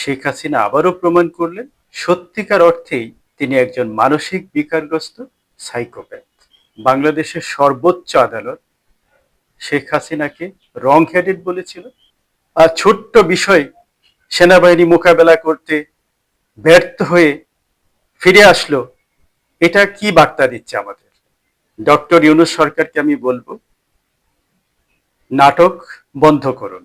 শেখ হাসিনা আবারও প্রমাণ করলেন, সত্যিকার অর্থেই তিনি একজন মানসিক বিকারগ্রস্ত সাইকোপ্যাথ। বাংলাদেশের সর্বোচ্চ আদালত শেখ হাসিনাকে রং হেডেড বলেছিল। আর ছোট্ট বিষয়, সেনাবাহিনী মোকাবেলা করতে ব্যর্থ হয়ে ফিরে আসলো, এটা কি বার্তা দিচ্ছে আমাদের? ডক্টর ইউনুস সরকারকে আমি বলব, নাটক বন্ধ করুন।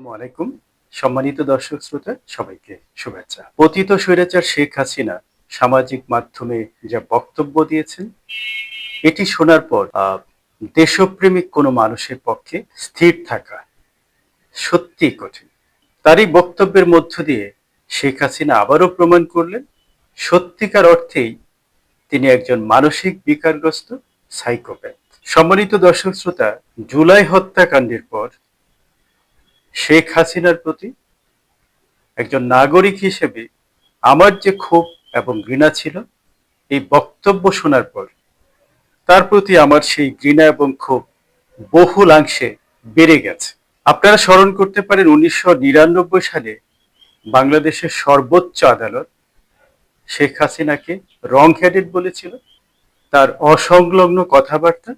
আসসালামু আলাইকুম। সম্মানিত দর্শক শ্রোতা, সবাইকে শুভেচ্ছা। পতিত স্বৈরাচার শেখ হাসিনা সামাজিক মাধ্যমে যা বক্তব্য দিয়েছেন, এটি শোনার পর দেশপ্রেমিক কোনো মানুষের পক্ষে স্থির থাকা সত্যিই কঠিন। তারই বক্তব্যের মধ্য দিয়ে শেখ হাসিনা আবারও প্রমাণ করলেন, সত্যিকার অর্থেই তিনি একজন মানসিক বিকারগ্রস্ত সাইকোপ্যাথ। সম্মানিত দর্শক শ্রোতা, জুলাই হত্যাকাণ্ডের পর শেখ হাসিনার প্রতি একজন নাগরিক হিসেবে আমার যে ক্ষোভ এবং ঘৃণা ছিল, এই বক্তব্য শোনার পর তার প্রতি আমার সেই ঘৃণা এবং ক্ষোভ বহুলাংশে বেড়ে গেছে। আপনারা স্মরণ করতে পারেন উনিশশো নিরানব্বই সালে বাংলাদেশের সর্বোচ্চ আদালত শেখ হাসিনাকে রং হেডেড বলেছিল, তার অসংলগ্ন কথাবার্তা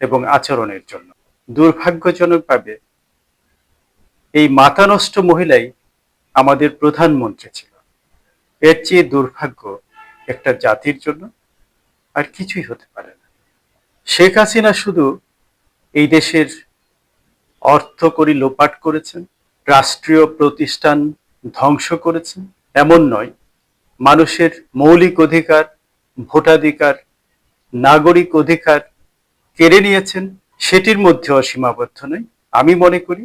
এবং আচরণের জন্য। দুর্ভাগ্যজনকভাবে এই মাতানষ্ট মহিলাই আমাদের প্রধানমন্ত্রী ছিল। এর চেয়ে দুর্ভাগ্য একটা জাতির জন্য আর কিছুই হতে পারে না। শেখ হাসিনা শুধু এই দেশের অর্থ করি লোপাট করেছেন, রাষ্ট্রীয় প্রতিষ্ঠান ধ্বংস করেছেন, এমন নয়, মানুষের মৌলিক অধিকার, ভোটাধিকার, নাগরিক অধিকার কেড়ে নিয়েছেন, সেটির মধ্যেও সীমাবদ্ধ নয়। আমি মনে করি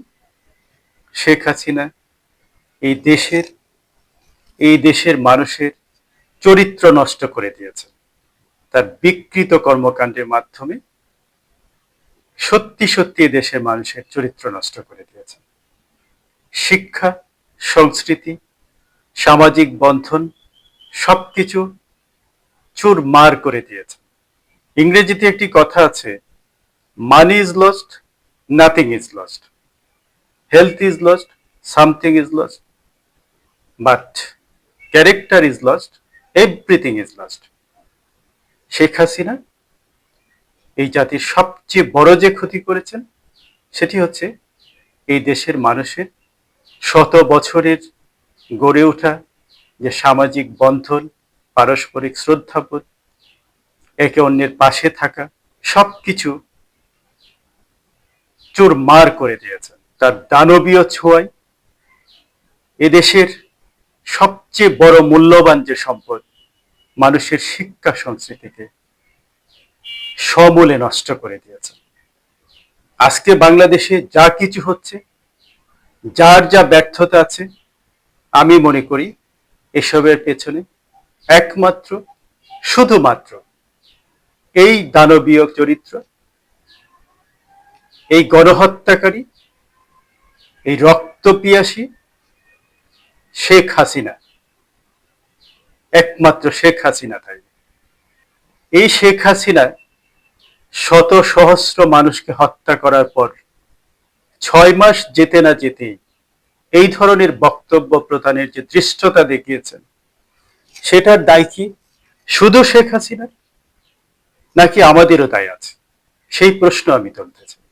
শেখ হাসিনা, এই দেশের এই দেশের মানুষের চরিত্র নষ্ট করে দিয়েছে তার বিকৃত কর্মকাণ্ডের মাধ্যমে সত্যি সত্যি দেশের মানুষের চরিত্র নষ্ট করে দিয়েছে শিক্ষা, সংস্কৃতি, সামাজিক বন্ধন সবকিছু চুর মার করে দিয়েছে ইংরেজিতে একটি কথা আছে money is lost nothing is lost health is lost, something is lost, but character is lost, everything is lost. Sheikh Hasina এই জাতির সবচেয়ে বড় যে ক্ষতি করেছেন সেটি হচ্ছে এই দেশের মানুষের শত বছরের গড়ে ওঠা যে সামাজিক বন্ধন পারস্পরিক শ্রদ্ধাবোধ একে অন্যের পাশে থাকা সবকিছু চুরমার করে দিয়েছেন তার দানবীয় ছোঁয়ায় এদেশের সবচেয়ে বড় মূল্যবান যে সম্পদ, মানুষের শিক্ষা সংস্কৃতিকে সমূলে নষ্ট করে দিয়েছে। আজকে বাংলাদেশে যা কিছু হচ্ছে, যার যা ব্যর্থতা আছে, আমি মনে করি এসবের পেছনে একমাত্র, শুধুমাত্র এই দানবীয় চরিত্র, এই গণহত্যাকারী এই রক্ত পিয়াসী শেখ হাসিনা। একমাত্র শেখ হাসিনা তাই। এই শেখ হাসিনা শত সহস্র মানুষকে হত্যা করার পর ছয় মাস যেতে না যেতেই এই ধরনের বক্তব্য প্রদানের যে দৃষ্টতা দেখিয়েছেন, সেটার দায় কি শুধু শেখ হাসিনার নাকি আমাদেরও দায় আছে? সেই প্রশ্ন আমি তুলতে চাই।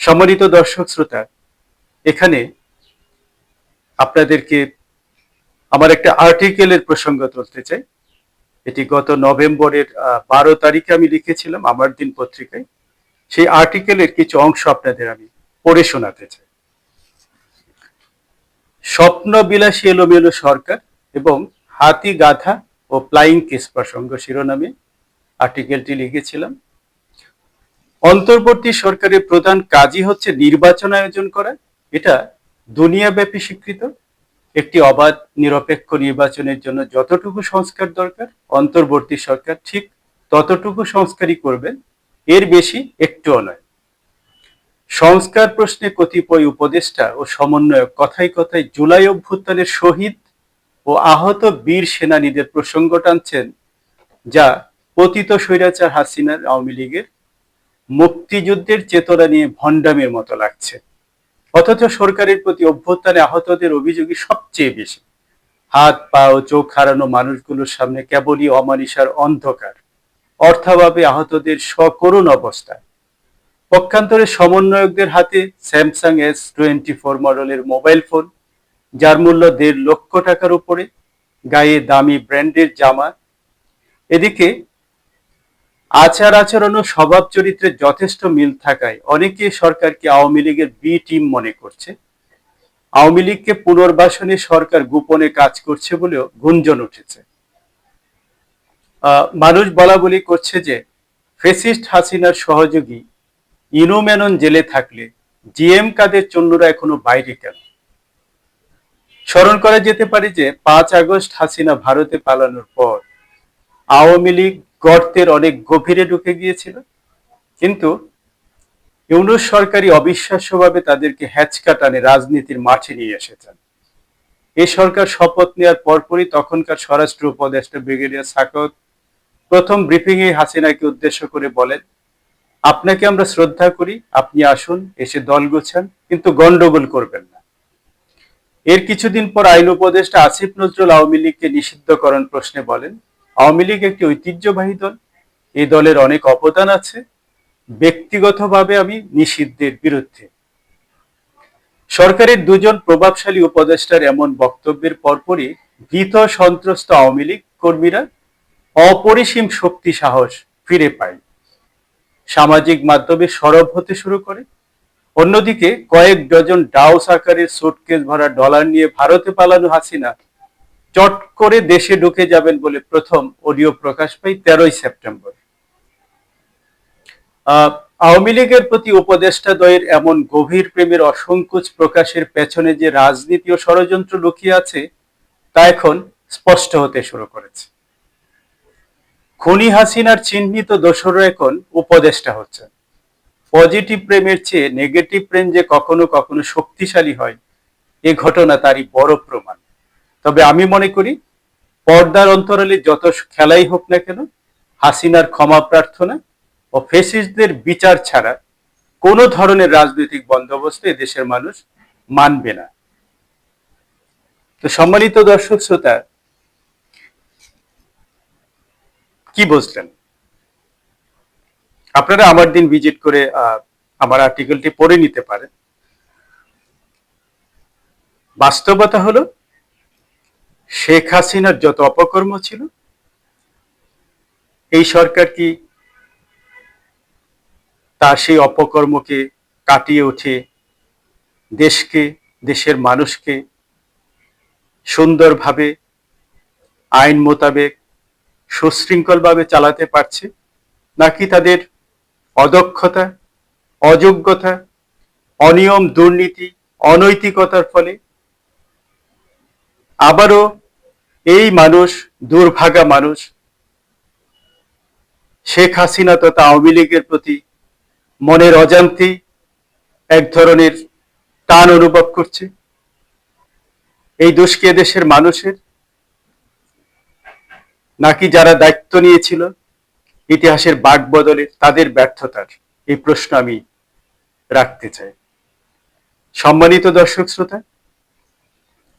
সম্মানিত দর্শক, শ্রোতা এখানে আপনাদেরকে আমার একটা আর্টিকেলের প্রসঙ্গ তুলতে চাই। এটি গত নভেম্বরের বারো তারিখে আমি লিখেছিলাম, আমার দিন পত্রিকায়। সেই আর্টিকেলের কিছু অংশ আপনাদের আমি পড়ে শোনাতে চাই। স্বপ্ন বিলাসী এলোমেলো সরকার এবং হাতি গাধা ও প্লাইং কেস প্রসঙ্গ শিরোনামে আর্টিকেলটি লিখেছিলাম। অন্তর্বর্তী সরকারের প্রধান কাজই হচ্ছে নির্বাচন আয়োজন করা এটা দুনিয়াব্যাপী স্বীকৃত। একটি অবাধ, নিরপেক্ষ নির্বাচনের জন্য যতটুকু সংস্কার দরকার, অন্তর্বর্তী সরকার ঠিক ততটুকু সংস্কারই করবেন, এর বেশি একটুও নয়। সংস্কার প্রশ্নে কতিপয় উপদেষ্টা ও সমন্বয়ক কথায় কথায় জুলাই অভ্যুত্থানের শহীদ ও আহত বীর সেনানীদের প্রসঙ্গ টানছেন, যা পতিত স্বৈরাচার হাসিনার আওয়ামী লীগের মুক্তিযুদ্ধের চেতনা নিয়ে ভণ্ডামের মতো লাগছে। অথচ সরকারের প্রতি অভ্যুত্থানে আহতদের অভিযোগই সবচেয়ে বেশি। হাত, পা ও চোখ হারানো মানুষগুলোর সামনে কেবলই অমানিসার অন্ধকার, অর্থাভাবে আহতদের সকরুণ অবস্থা। পক্ষান্তরে সমন্বয়কদের হাতে স্যামসাং এস টোয়েন্টি ফোর মডেলের মোবাইল ফোন, যার মূল্য দেড় লক্ষ টাকার উপরে, গায়ে দামি ব্র্যান্ডের জামা। এদিকে আচার আচরণ ও স্বভাব চরিত্রে যথেষ্ট মিল থাকায় অনেকে সরকারকে আওয়ামী লীগের বি টিম মনে করছে। আওয়ামী লীগকে পুনর্বাসনে সরকার গোপনে কাজ করছে বলেও গুঞ্জন উঠেছে। মানুষ বলা বলি করছে যে, ফেসিস্ট হাসিনার সহযোগী ইনোমেনন জেলে থাকলে জিএম কাদের চন্ডুরা এখনও বাইরে কেন? স্মরণ করা যেতে পারে যে, পাঁচ আগস্ট হাসিনা ভারতে পালানোর পর আওয়ামী লীগ গর্তের অনেক গভীরে ঢুকে গিয়েছিল। কিন্তু ইউনুস সরকারি অবিশ্বাস্যভাবে তাদেরকে হ্যাচকা টানে রাজনীতির মাঠে নিয়ে এসেছেন। এই সরকার শপথ নেওয়ার পরপরই তখনকার স্বরাষ্ট্র উপদেষ্টা ব্রিগেডিয়ার সাকত প্রথম ব্রিফিং এ হাসিনাকে উদ্দেশ্য করে বলেন, আপনাকে আমরা শ্রদ্ধা করি, আপনি আসুন, এসে দল গোছান, কিন্তু গন্ডগোল করবেন না। এর কিছুদিন পর আইন উপদেষ্টা আসিফ নজরুল আওয়ামী লীগকে নিষিদ্ধকরণ প্রশ্নে বলেন আওয়ামী লীগ একটি ঐতিহ্যবাহী দল। এই দলের অনেক অবদান আছে। ব্যক্তিগতভাবে আমি নিষিদ্ধের বিরুদ্ধে। সরকারের দুজন প্রভাবশালী উপদেষ্টার এমন বক্তব্যের পরপরই ভীত সন্ত্রস্ত আওয়ামী লীগ কর্মীরা অপরিসীম শক্তি সাহস ফিরে পায়। সামাজিক মাধ্যমে সরব হতে শুরু করে। অন্যদিকে কয়েক ডজন ডাউস আকারের সুটকেস ভরা ডলার নিয়ে ভারতে পালানো হাসিনা চট করে দেশে ঢুকে যাবেন বলে প্রথম অডিও প্রকাশ পাই তেরোই সেপ্টেম্বর। আওয়ামী লীগের প্রতি উপদেষ্টা দ্বয়ের এমন গভীর প্রেমের অসংকোচ প্রকাশের পেছনে যে রাজনীতি ও ষড়যন্ত্র লুকিয়ে আছে, তা এখন স্পষ্ট হতে শুরু করেছে। খুনি হাসিনার চিহ্নিত দোসররা এখন উপদেষ্টা হচ্ছে পজিটিভ প্রেমের চেয়ে নেগেটিভ প্রেম যে কখনো কখনো শক্তিশালী হয়, এ ঘটনা তারই বড় প্রমাণ। তবে আমি মনে করি পর্দার অন্তরালে যত খেলাই হোক না কেন, হাসিনার ক্ষমা প্রার্থনা ও ফেসিসদের বিচার ছাড়া কোনো ধরনের রাজনৈতিক বন্দোবস্ত দেশের মানুষ মানবে না। তো সম্মানিত দর্শক শ্রোতা, কি বুঝলেন? আপনারা আমার দিন ভিজিট করে আমার আর্টিকেলটি পড়ে নিতে পারেন। বাস্তবতা হলো শেখ হাসিনার যত অপকর্ম ছিল, এই সরকার কি তার সেই অপকর্মকে কাটিয়ে উঠে দেশকে, দেশের মানুষকে সুন্দরভাবে, আইন মোতাবেক, সুশৃঙ্খলভাবে চালাতে পারছে, নাকি তাদের অদক্ষতা, অযোগ্যতা, অনিয়ম, দুর্নীতি, অনৈতিকতার ফলে আবারও এই মানুষ, দুর্ভাগা মানুষ, শেখ হাসিনা তথা আওয়ামী লীগের প্রতি মনের অজান্তেই এক ধরনের টান অনুভব করছে। এই দোষকে দেশের মানুষের নাকি যারা দায়িত্ব নিয়েছিল ইতিহাসের বাক বদলে তাদের ব্যর্থতার এই প্রশ্ন আমি রাখতে চাই। সম্মানিত দর্শক শ্রোতা,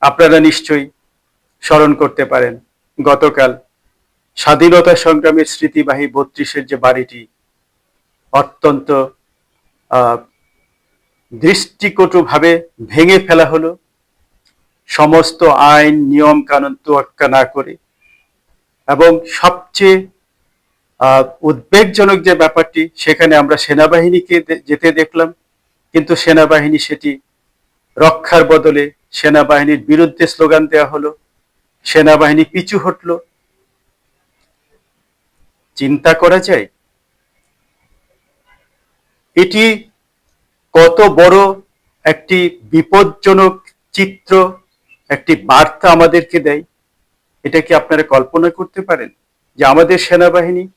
আপনারা নিশ্চয়ই স্মরণ করতে পারেন। গতকাল স্বাধীনতা সংগ্রামের স্মৃতিবাহী বত্রিশের যে বাড়িটি, অত্যন্ত দৃষ্টিকটুভাবে ভেঙে ফেলা হলো। সমস্ত আইন, নিয়ম, কানুন তোয়াক্কা না করে। এবং সবচেয়ে উদ্বেগজনক যে ব্যাপারটি, সেখানে আমরা সেনাবাহিনীকে যেতে দেখলাম। কিন্তু সেনাবাহিনী সেটি রক্ষার বদলে সেনাবাহিনীর বিরুদ্ধে স্লোগান দেওয়া হলো। সেনাবাহিনী পিছু হটল। চিন্তা করা যায়? এটি কত বড় একটি বিপজ্জনক চিত্র, একটি বার্তা আমাদেরকে দেয়? এটা কি আপনারা কল্পনা করতে পারেন যে আমাদের সেনাবাহিনী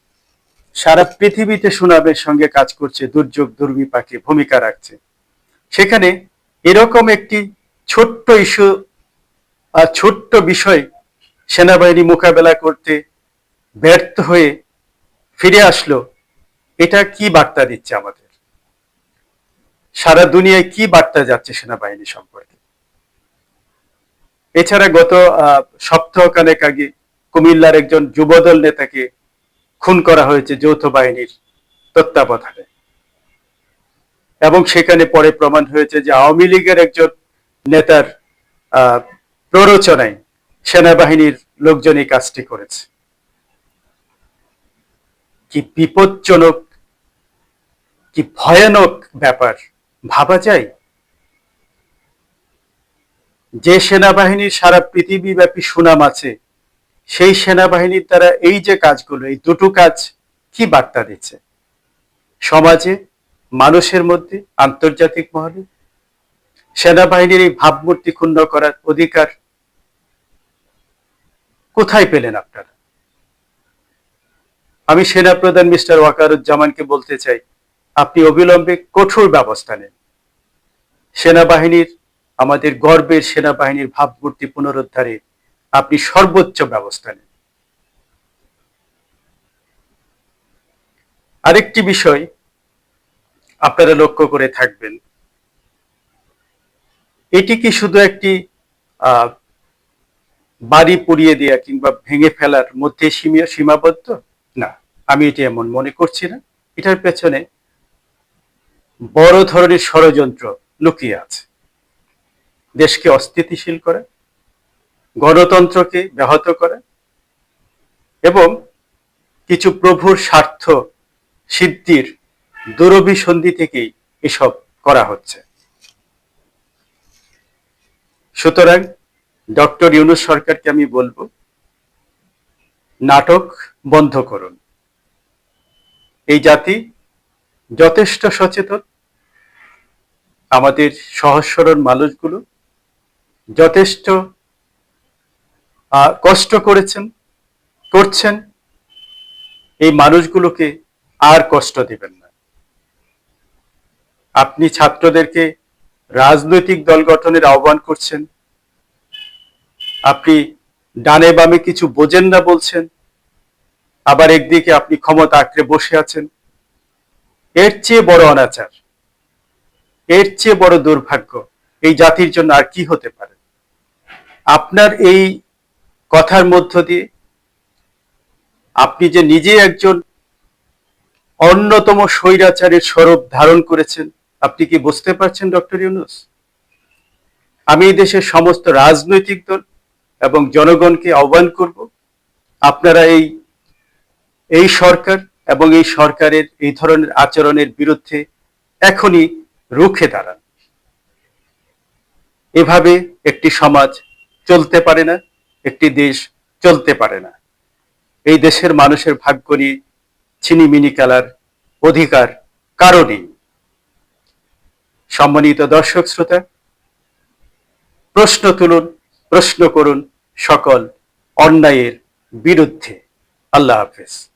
সারা পৃথিবীতে সুনামের সঙ্গে কাজ করছে, দুর্যোগ, দুর্বিপাকে ভূমিকা রাখছে? সেখানে এরকম একটি ছোট্ট ইস্যু ছোট্ট বিষয় সেনাবাহিনী মোকাবেলা করতে ব্যর্থ হয়ে ফিরে আসলো। এটা কি বার্তা দিচ্ছে আমাদের? সারা দুনিয়ায় কি বার্তা যাচ্ছে সেনাবাহিনী সম্পর্কে? এছাড়া গত সপ্তাহখানেক আগে কুমিল্লার একজন যুবদল নেতাকে খুন করা হয়েছে যৌথ বাহিনীর তত্ত্বাবধানে। এবং সেখানে পরে প্রমাণ হয়েছে যে আওয়ামী লীগের একজন নেতার প্ররোচনায় সেনাবাহিনীর লোকজন এই কাজটি করেছে। কি বিপজ্জনক, কি ভয়ানক ব্যাপার ভাবা যায়? যে সেনাবাহিনীর সারা পৃথিবীব্যাপী সুনাম আছে, সেই সেনাবাহিনীর দ্বারা এই যে কাজগুলো, এই দুটো কাজ কি বার্তা দিচ্ছে? সমাজে, মানুষের মধ্যে, আন্তর্জাতিক মহলে? সেনাবাহিনীর এই ভাবমূর্তি ক্ষুণ্ণ করার অধিকার কোথায় পেলেন আপনারা? আমি সেনাপ্রধান মিস্টার ওয়াকারুজ্জামানকে বলতে চাই, আপনি অবিলম্বে কঠোর ব্যবস্থা নেন। সেনাবাহিনীর, আমাদের গর্বের সেনাবাহিনীর ভাবমূর্তি পুনরুদ্ধারে আপনি সর্বোচ্চ ব্যবস্থা নেন। আরেকটি বিষয় আপনারা লক্ষ্য করে থাকবেন। এটি কি শুধু একটি বাড়ি পুড়িয়ে দেওয়া কিংবা ভেঙে ফেলার মধ্যে সীমাবদ্ধ? না, আমি এটি এমন মনে করছি না। এটার পেছনে বড় ধরনের ষড়যন্ত্র লুকিয়ে আছে। দেশকে অস্থিতিশীল করে, গণতন্ত্রকে ব্যাহত করে এবং কিছু প্রভুর স্বার্থ সিদ্ধির দুরভিসন্ধি থেকেই এসব করা হচ্ছে। সুতরাং ডক্টর ইউনুস সরকারকে আমি বলব, নাটক বন্ধ করুন। এই জাতি যথেষ্ট সচেতন। আমাদের সহজ সরল মানুষগুলো যথেষ্ট কষ্ট করেছেন, করছেন। এই মানুষগুলোকে আর কষ্ট দেবেন না। আপনি ছাত্রদেরকে রাজনৈতিক দল গঠনের আহ্বান করছেন আপনি ডানে বামে কিছু বোঝেন না বলছেন, আবার একদিকে আপনি ক্ষমতা আঁকড়ে বসে আছেন। এর চেয়ে বড় অনাচার, এর চেয়ে বড় দুর্ভাগ্য এই জাতির জন্য আর কি হতে পারে? আপনার এই কথার মধ্য দিয়ে আপনি যে নিজে একজন অন্যতম স্বৈরাচারের স্বরূপ ধারণ করেছেন, আপনি কি বুঝতে পারছেন, ডক্টর ইউনুস? আমি এই দেশের সমস্ত রাজনৈতিক দল এবং জনগণকে আহ্বান করব, আপনারা এই এই সরকার এবং এই সরকারের এই ধরনের আচরণের বিরুদ্ধে এখনই রুখে দাঁড়ান। এভাবে একটি সমাজ চলতে পারে না, একটি দেশ চলতে পারে না। এই দেশের মানুষের ভাগ্য নিয়ে ছিনিমিনি খেলার অধিকার কারণেই। সম্মানিত দর্শক শ্রোতা, প্রশ্ন তুলুন, প্রশ্ন করুন সকল অন্যায়ের বিরুদ্ধে। আল্লাহ হাফেজ।